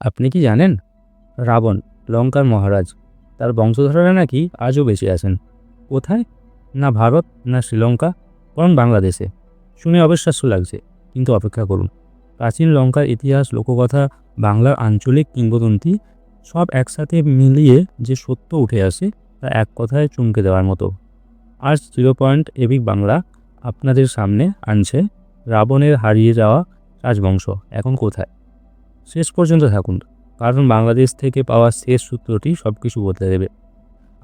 আপনি কি জানেন? রাবণ, লঙ্কার মহারাজ, তার বংশধররা নাকি আজও বেঁচে আছেন। কোথায়? না ভারত, না শ্রীলঙ্কা, বরং বাংলাদেশে। শুনে অবিশ্বাস্য লাগছে, কিন্তু অপেক্ষা করুন। প্রাচীন লঙ্কার ইতিহাস, লোককথা, বাংলার আঞ্চলিক কিংবদন্তি সব একসাথে মিলিয়ে যে সত্য উঠে আসে, তা এক কথায় চমকে দেওয়ার মতো। আজ জিরো পয়েন্ট এবিক বাংলা আপনাদের সামনে আনছে রাবণের হারিয়ে যাওয়া রাজবংশ। এখন কোথায়? শেষ পর্যন্ত থাকুন। কারণ বাংলাদেশ থেকে পাওয়া শেষ সূত্রটি সব কিছু বদলে দেবে।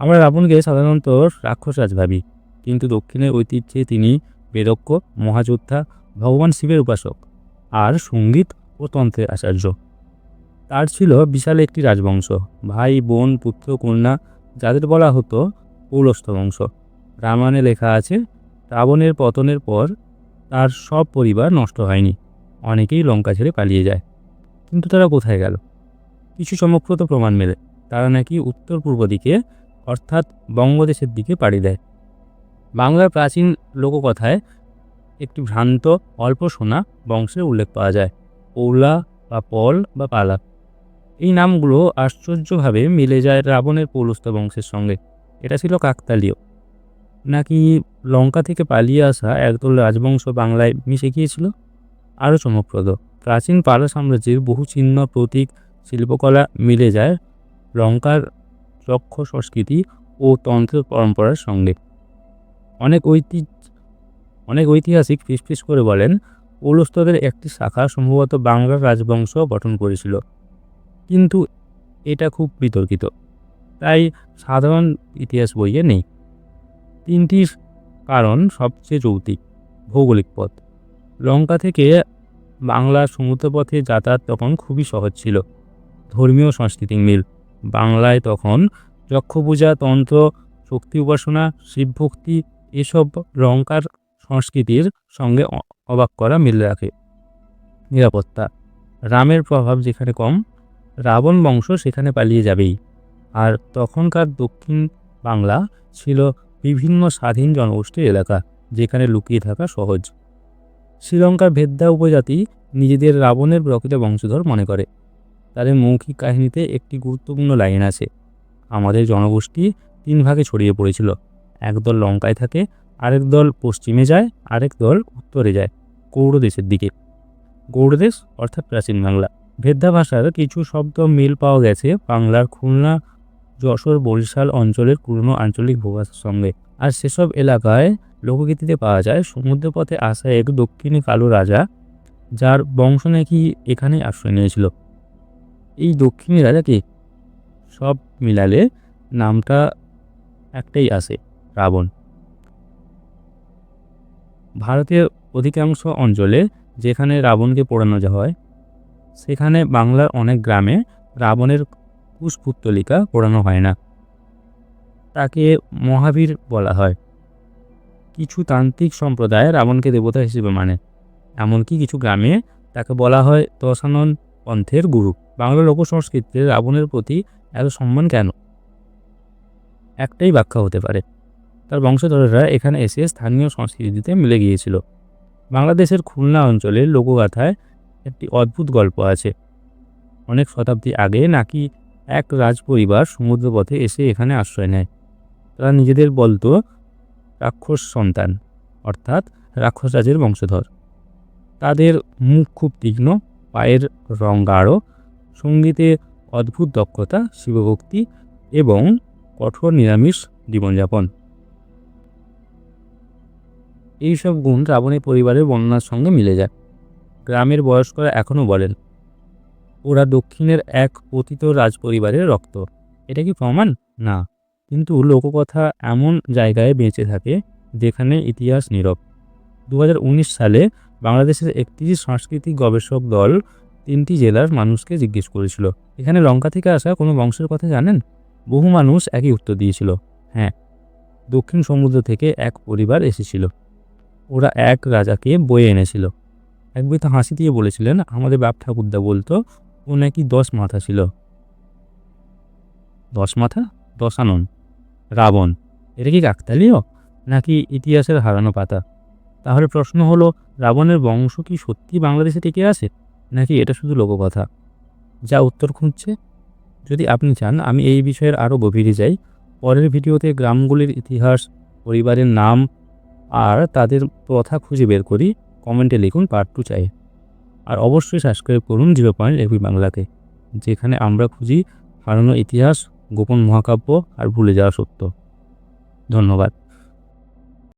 আমরা রাবণকে সাধারণত রাক্ষসরাজ ভাবি, কিন্তু দক্ষিণের ঐতিহ্যে তিনি বেদক্ষ মহাযোদ্ধা, ভগবান শিবের উপাসক আর সংগীত ও তন্ত্রের আচার্য। তার ছিল বিশাল একটি রাজবংশ, ভাই, বোন, পুত্র, কন্যা, যাদের বলা হতো পৌলস্থ বংশ। রামায়ণে লেখা আছে, রাবণের পতনের পর তার সব পরিবার নষ্ট হয়নি, অনেকেই লঙ্কা ছেড়ে পালিয়ে যায়। কিন্তু তারা কোথায় গেল? কিছু চমকপ্রদ প্রমাণ মেলে। তারা নাকি উত্তর পূর্ব দিকে, অর্থাৎ বঙ্গদেশের দিকে পাড়ি দেয়। বাংলার প্রাচীন লোককথায় একটি ভ্রান্ত, অল্প শোনা বংশের উল্লেখ পাওয়া যায়। পৌলা বা পল বা পালা। এই নামগুলো আশ্চর্যভাবে মিলে যায় রাবণের পৌলস্ত বংশের সঙ্গে। এটা ছিল কাকতালীয়। নাকি লঙ্কা থেকে পালিয়ে আসা একদল রাজবংশ বাংলায় মিশে গিয়েছিল? আরও চমকপ্রদ। প্রাচীন পালা সাম্রাজ্যের বহু চিহ্ন, প্রতীক, শিল্পকলা মিলে যায় লঙ্কার যক্ষ সংস্কৃতি ও তন্ত্র পরম্পরার সঙ্গে। অনেক ঐতিহ্য, অনেক ঐতিহাসিক ফিসফিস করে বলেন পৌলস্তদের একটি শাখা সম্ভবত বাংলার রাজবংশ গঠন করেছিল। কিন্তু এটা খুব বিতর্কিত, তাই সাধারণ ইতিহাস বইয়ে নেই। তিনটির কারণ সবচেয়ে যৌতিক ভৌগোলিক পথ। লঙ্কা থেকে বাংলার সমুদ্রপথে যাতায়াত তখন খুবই সহজ ছিল। ধর্মীয় সাংস্কৃতিক মিল। বাংলায় তখন যক্ষ পূজা তন্ত্র, শক্তি উপাসনা, শিবভক্তি এসব লঙ্কার সংস্কৃতির সঙ্গে অবাক করা মিল রাখে। নিরাপত্তা। রামের প্রভাব যেখানে কম, রাবণ বংশ সেখানে পালিয়ে যাবেই। আর তখনকার দক্ষিণ বাংলা ছিল বিভিন্ন স্বাধীন জনগোষ্ঠীর এলাকা, যেখানে লুকিয়ে থাকা সহজ। শ্রীলঙ্কার ভেদ্দা উপজাতি নিজেদের রাবণের প্রকৃত বংশধর মনে করে। তাদের মৌখিক কাহিনীতে একটি গুরুত্বপূর্ণ লাইন আছে। আমাদের জনগোষ্ঠী তিন ভাগে ছড়িয়ে পড়েছিল। একদল লঙ্কায় থাকে, আরেক দল পশ্চিমে যায়, আরেক দল উত্তরে যায়, গৌড় দেশের দিকে। গৌড়দেশ অর্থাৎ প্রাচীন বাংলা। ভেদ্যা ভাষার কিছু শব্দ মিল পাওয়া গেছে বাংলার খুলনা, যশোর, বরিশাল অঞ্চলের পুরনো আঞ্চলিক ভূভাষার সঙ্গে। আর সেসব এলাকায় লোকগীতিতে পাওয়া যায় সমুদ্রপথে আসা এক দক্ষিণী কালো রাজা, যার বংশ নাকি এখানে আশ্রয় নিয়েছিল। এই দক্ষিণী রাজাকে সব মিলালে নামটা একটাই আসে রাবণ। ভারতের অধিকাংশ অঞ্চলে যেখানে রাবণকে পোড়ানো হয়, সেখানে বাংলার অনেক গ্রামে রাবণের কুশপুত্তলিকা পোড়ানো হয় না। তাকে মহাবীর বলা হয়। কিছু তান্ত্রিক সম্প্রদায় রাবণকে দেবতা হিসেবে মানে এমনকি কিছু গ্রামে তাকে বলা হয় দশানন পন্থের গুরু। বাংলা লোক সংস্কৃতিতে রাবণের প্রতি এত সম্মান কেন? একটাই ব্যাখ্যা হতে পারে। তার বংশধরেরা এখানে এসে স্থানীয় সংস্কৃতিতে মিলে গিয়েছিল। বাংলাদেশের খুলনা অঞ্চলের লোকগাথায় একটি অদ্ভুত গল্প আছে। অনেক শতাব্দী আগে নাকি এক রাজপরিবার সমুদ্রপথে এসে এখানে আশ্রয় নেয়। তারা নিজেদের বলতো রাক্ষস সন্তান, অর্থাৎ রাক্ষস রাজের বংশধর। তাদের মুখ খুব তীক্ষ্ণ, পায়ের রং গাঢ়, সঙ্গীতে অদ্ভুত দক্ষতা, শিবভক্তি এবং কঠোর নিরামিষ জীবনযাপন। এইসব গুণ রাবণের পরিবারের বর্ণনার সঙ্গে মিলে যায়। গ্রামের বয়স্করা এখনও বলেন, ওরা দক্ষিণের এক পতিত রাজপরিবারের রক্ত। এটা কি প্রমাণ? না। কিন্তু লোককথা এমন জায়গায় বেঁচে থাকে যেখানে ইতিহাস নীরব। দু হাজার উনিশ সালে বাংলাদেশের একটি সাংস্কৃতিক গবেষক দল তিনটি জেলার মানুষকে জিজ্ঞেস করেছিল, এখানে লঙ্কা থেকে আসা কোনো বংশের কথা জানেন? বহু মানুষ একই উত্তর দিয়েছিল হ্যাঁ। দক্ষিণ সমুদ্র থেকে এক পরিবার এসেছিল। ওরা এক রাজাকে বয়ে এনেছিল। এক বৃদ্ধ হাসি দিয়ে বলেছিলেন, আমাদের বাপ ঠাকুরদা বলতো, ও নাকি দশ মাথা ছিল। দশ মাথা? দশানন রাবণ, এটা কি কাকতালীয় নাকি ইতিহাসের হারানো পাতা? তাহলে প্রশ্ন হলো, রাবণের বংশ কি সত্যি বাংলাদেশে টিকে আছে, নাকি এটা শুধু লোককথা? যা উত্তর খুঁজছে। যদি আপনি চান, আমি এই বিষয়ের আরও গভীরে যাই। পরের ভিডিওতে গ্রামগুলির ইতিহাস, পরিবারের নাম আর তাদের প্রথা খুঁজে বের করি। কমেন্টে লিখুন পার্ট টু চাই। আর অবশ্যই সাবস্ক্রাইব করুন জিরো পয়েন্ট এভি বাংলাকে, যেখানে আমরা খুঁজি হারানো ইতিহাস গোপন মহাকাব্য আর ভুলে যাওয়া সত্য। ধন্যবাদ।